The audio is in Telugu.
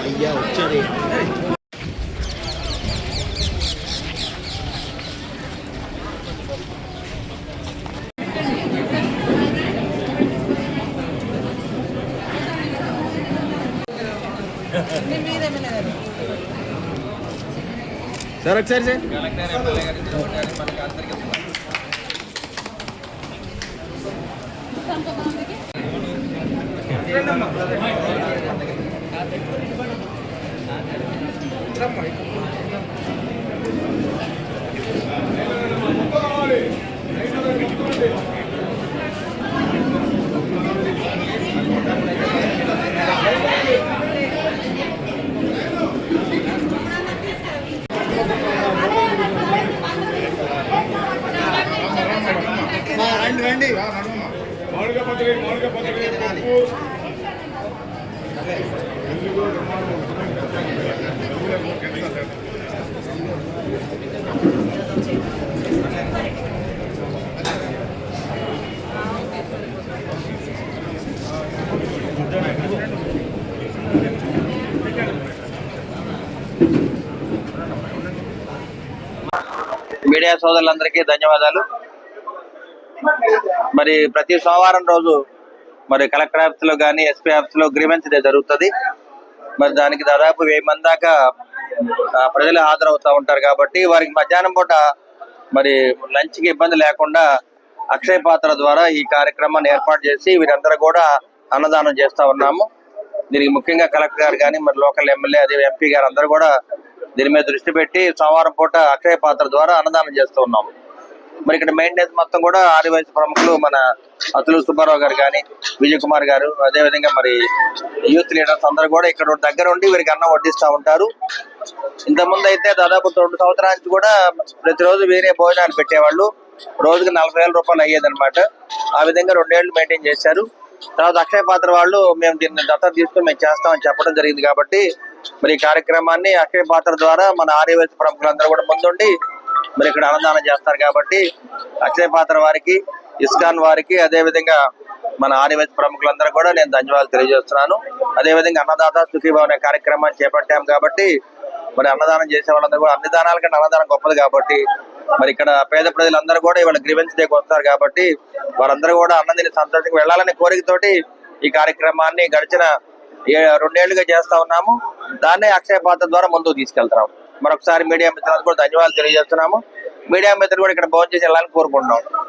అయ్యా వచ్చాడు సార్ ఒకసారి సార్ రండి రండి. పచ్చడి మామిడికాయ పచ్చడి పప్పు మీడియా సోదరులందరికీ ధన్యవాదాలు. మరి ప్రతి సోమవారం రోజు మరి కలెక్టర్ ఆఫీస్లో కానీ ఎస్పీ ఆఫీస్లో గ్రీవెన్స్ డే జరుగుతుంది. మరి దానికి దాదాపు వెయ్యి మంది దాకా ఆ, ప్రజలు హాజరవుతా ఉంటారు కాబట్టి వారికి మధ్యాహ్నం పూట మరి లంచ్కి ఇబ్బంది లేకుండా అక్షయ పాత్ర ద్వారా ఈ కార్యక్రమాన్ని ఏర్పాటు చేసి వీరందరూ కూడా అన్నదానం చేస్తా ఉన్నాము. దీనికి ముఖ్యంగా కలెక్టర్ గారు కానీ మరి లోకల్ ఎమ్మెల్యే అదే ఎంపీ గారు అందరూ కూడా దీని మీద దృష్టి పెట్టి సోమవారం పూట అక్షయ పాత్ర ద్వారా అన్నదానం చేస్తూ ఉన్నాము. మరి ఇక్కడ మెయింటెనెన్స్ మొత్తం కూడా ఆదివాసీ ప్రముఖులు మన అతులు సుబ్బారావు గారు కానీ విజయ్ కుమార్ గారు అదే విధంగా మరి యూత్ లీడర్స్ అందరూ కూడా ఇక్కడ దగ్గర ఉండి వీరికి అన్నం వడ్డిస్తూ ఉంటారు. ఇంతకుముందు అయితే దాదాపు రెండు సంవత్సరానికి కూడా ప్రతిరోజు వేరే భోజనాలు పెట్టేవాళ్ళు. రోజుకి నలభై వేల రూపాయలు అయ్యేదన్నమాట. ఆ విధంగా రెండేళ్ళు మెయింటైన్ చేశారు. తర్వాత అక్షయ పాత్ర వాళ్ళు మేము దీన్ని దత్తత తీసుకుని మేము చేస్తామని చెప్పడం జరిగింది కాబట్టి మరి ఈ కార్యక్రమాన్ని అక్షయ పాత్ర ద్వారా మన ఆర్యవేశ ప్రముఖులందరూ కూడా ముందుండి మరి ఇక్కడ అన్నదానం చేస్తారు కాబట్టి అక్షయ పాత్ర వారికి ఇస్కాన్ వారికి అదే విధంగా మన ఆదివాసీ ప్రముఖులందరూ కూడా నేను ధన్యవాదాలు తెలియజేస్తున్నాను. అదే విధంగా అన్నదాత సుఖీభావ అనే కార్యక్రమాన్ని చేపట్టాం కాబట్టి మరి అన్నదానం చేసే వాళ్ళందరూ కూడా అన్ని దానాల కంటే అన్నదానం గొప్పది కాబట్టి మరి ఇక్కడ పేద ప్రజలందరూ కూడా ఇవాళ గ్రీవెన్స్ డేకి వస్తారు కాబట్టి వారందరూ కూడా అన్నం సంతోషంగా వెళ్ళాలనే కోరికతోటి ఈ కార్యక్రమాన్ని గడిచిన ఏ- రెండేళ్ళుగా చేస్తా ఉన్నాము. దాన్నే అక్షయ పాత్ర ద్వారా ముందుకు తీసుకెళ్తాము మరొకసారి మీడియా మిత్రులకు కూడా ధన్యవాదాలు తెలియజేస్తున్నాము. మీడియా మిత్రులు కూడా ఇక్కడ భోజనం చేసి వెళ్ళాలని కోరుకుంటున్నాం.